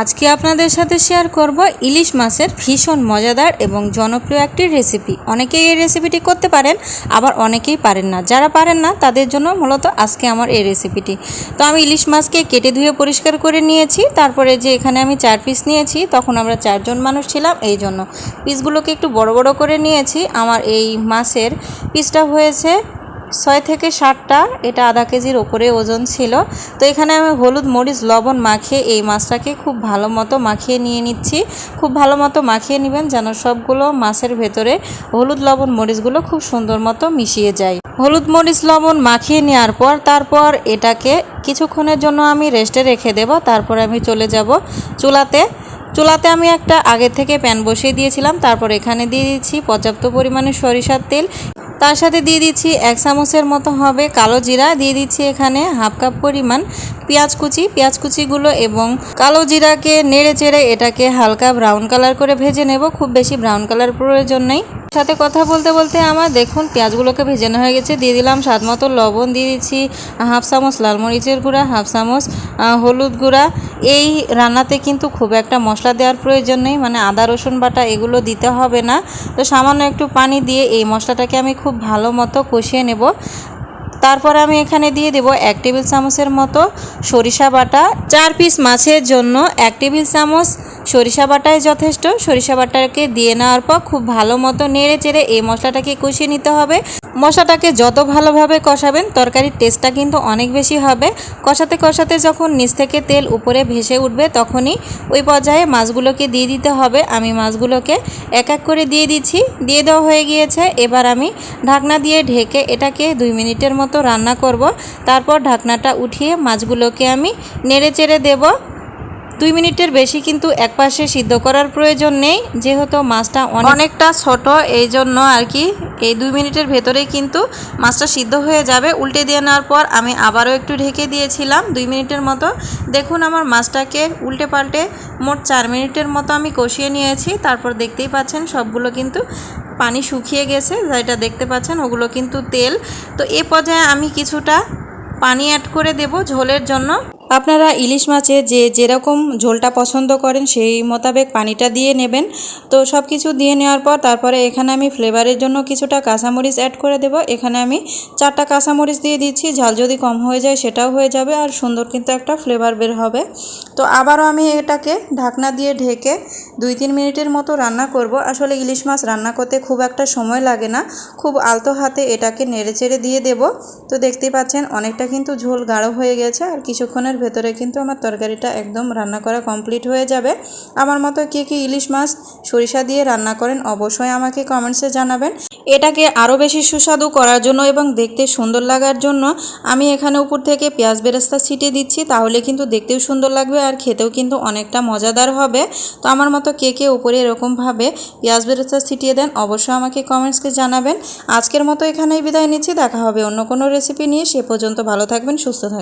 আজকে আপনাদের সাথে শেয়ার করব ইলিশ মাছের ভীষণ মজাদার এবং জনপ্রিয় একটি রেসিপি অনেকেই এই রেসিপিটি করতে পারেন, আবার অনেকেই পারেন না। যারা পারেন না, তাদের জন্য মূলত আজকে আমার এই রেসিপিটি তো আমি ইলিশ মাছকে কেটে ধুয়ে পরিষ্কার করে নিয়েছি, তারপরে যে এখানে আমি চার পিস নিয়েছি, তখন আমরা চারজন মানুষ ছিলাম এই জন্য। পিসগুলোকে একটু বড় বড় করে নিয়েছি। আমার এই মাছের পিসটা হয়েছে ছয় থেকে সাতটা, এটা আধা কেজির ওপরে ওজন ছিল। তো এখানে আমি হলুদ, মরিচ, লবণ মাখিয়ে এই মাছটাকে খুব ভালো মতো মাখিয়ে নিয়ে নিচ্ছি। খুব ভালো মতো মাখিয়ে নেবেন যেন সবগুলো মাছের ভেতরে হলুদ, লবণ, মরিচগুলো খুব সুন্দর মতো মিশিয়ে যায়। হলুদ, মরিচ, লবণ মাখিয়ে নেওয়ার পর তারপর এটাকে কিছুক্ষণের জন্য আমি রেস্টে রেখে দেব। তারপর আমি চলে যাব চুলাতে। চুলাতে আমি একটা আগে থেকে প্যান বসিয়ে দিয়েছিলাম। তারপর এখানে দিয়ে দিচ্ছি পর্যাপ্ত পরিমাণে সরিষার তেল। তার সাথে দিয়ে দিচ্ছি এক চামচের মতো হবে কালো জিরা। দিয়ে দিচ্ছি এখানে হাফ কাপ পরিমাণ পেঁয়াজ কুচি। পেঁয়াজ কুচিগুলো এবং কালো জিরাকে নেড়ে চেড়ে এটাকে হালকা ব্রাউন কালার করে ভেজে নেব। খুব বেশি ব্রাউন কালার প্রয়োজন নেই। সাথে কথা বলতে বলতে আমার দেখুন পেঁয়াজগুলোকে ভেজানো হয়ে গেছে। দিয়ে দিলাম স্বাদ মতো লবণ দিয়ে দিচ্ছি, হাফ চামচ লাল মরিচের গুঁড়া, হাফ চামচ হলুদ গুঁড়া। এই রান্নাতে কিন্তু খুব একটা মশলা দেওয়ার প্রয়োজন নেই মানে আদা, রসুন বাটা এগুলো দিতে হবে না। তো সামান্য একটু পানি দিয়ে এই মশলাটাকে আমি খুব ভালো মতো কষিয়ে নেব। তারপর আমি এখানে দিয়ে দেব এক টেবিল চামচের মতো সরিষা বাটা। চার পিস মাছের জন্য এক টেবিল চামচ সরিষা বাটাই যথেষ্ট। সরিষা বাটাকে দিয়ে নেওয়ার পর খুব ভালো মতো নেড়ে চেড়ে এই মশলাটাকে কষিয়ে নিতে হবে। মশলাটাকে যত ভালোভাবে কষাবেন, তরকারির টেস্টটা কিন্তু অনেক বেশি হবে। কষাতে কষাতে যখন নিচ থেকে তেল উপরে ভেসে উঠবে, তখনই ওই পর্যায়ে মাছগুলোকে দিয়ে দিতে হবে। আমি মাছগুলোকে এক এক করে দিয়ে দিচ্ছি। দিয়ে দেওয়া হয়ে গিয়েছে। এবার আমি ঢাকনা দিয়ে ঢেকে এটাকে দুই মিনিটের মতো রান্না করব। তারপর ঢাকনাটা উঠিয়ে মাছগুলোকে আমি নেড়ে চেড়ে দেবো। দুই মিনিটের বেশি কিন্তু একপাশে সিদ্ধ করার প্রয়োজন নেই, যেহেতু মাছটা অনেকটা ছোট এই জন্য আর কি এই দুই মিনিটের ভেতরেই কিন্তু মাছটা সিদ্ধ হয়ে যাবে। উল্টে দিয়ে নেওয়ার পর আমি আবারও একটু ঢেকে দিয়েছিলাম দুই মিনিটের মতো। দেখুন আমার মাছটাকে উল্টে পাল্টে মোট চার মিনিটের মতো আমি কষিয়ে নিয়েছি। তারপর দেখতেই পাচ্ছেন সবগুলো কিন্তু পানি শুকিয়ে গেছে। যেটা দেখতে পাচ্ছেন ওগুলো কিন্তু তেল। তো এ পর্যায়ে আমি কিছুটা পানি অ্যাড করে দেব ঝোলের জন্য। আপনারা ইলিশ মাছে যে যেরকম ঝোলটা পছন্দ করেন সেই মোতাবেক পানিটা দিয়ে নেবেন। তো সব কিছু দিয়ে নেওয়ার পর তারপরে এখানে আমি ফ্লেভারের জন্য কিছুটা কাঁচামরিচ অ্যাড করে দেব। এখানে আমি চারটা কাঁচামরিচ দিয়ে দিচ্ছি। ঝাল যদি কম হয়ে যায় সেটাও হয়ে যাবে আর সুন্দর কিন্তু একটা ফ্লেভার বের হবে। তো আবারও আমি এটাকে ঢাকনা দিয়ে ঢেকে দুই তিন মিনিটের মতো রান্না করব। আসলে ইলিশ মাছ রান্না করতে খুব একটা সময় লাগে না। খুব আলতো হাতে এটাকে নেড়ে চেড়ে দিয়ে দেব। তো দেখতেই পাচ্ছেন অনেকটা কিন্তু ঝোল গাঢ় হয়ে গেছে আর কিছুক্ষণের ভেতরে কিন্তু আমার তরকারিটা একদম রান্না করা কমপ্লিট হয়ে যাবে। আমার মতো কে কী ইলিশ মাছ সরিষা দিয়ে রান্না করেন অবশ্যই আমাকে কমেন্টসে জানাবেন। এটাকে আরও বেশি সুস্বাদু করার জন্য এবং দেখতে সুন্দর লাগার জন্য আমি এখানে উপর থেকে পেঁয়াজ বেরেস্তা ছিটিয়ে দিচ্ছি, তাহলে কিন্তু দেখতেও সুন্দর লাগবে আর খেতেও কিন্তু অনেকটা মজাদার হবে। তো আমার মতো কে কে উপরে এরকমভাবে পেঁয়াজ বেরেস্তা ছিটিয়ে দেন অবশ্যই আমাকে কমেন্টসকে জানাবেন। আজকের মতো এখানেই বিদায় নিচ্ছি, দেখা হবে অন্য কোনো রেসিপি নিয়ে। সে পর্যন্ত ভালো থাকবেন, সুস্থ থাকবেন।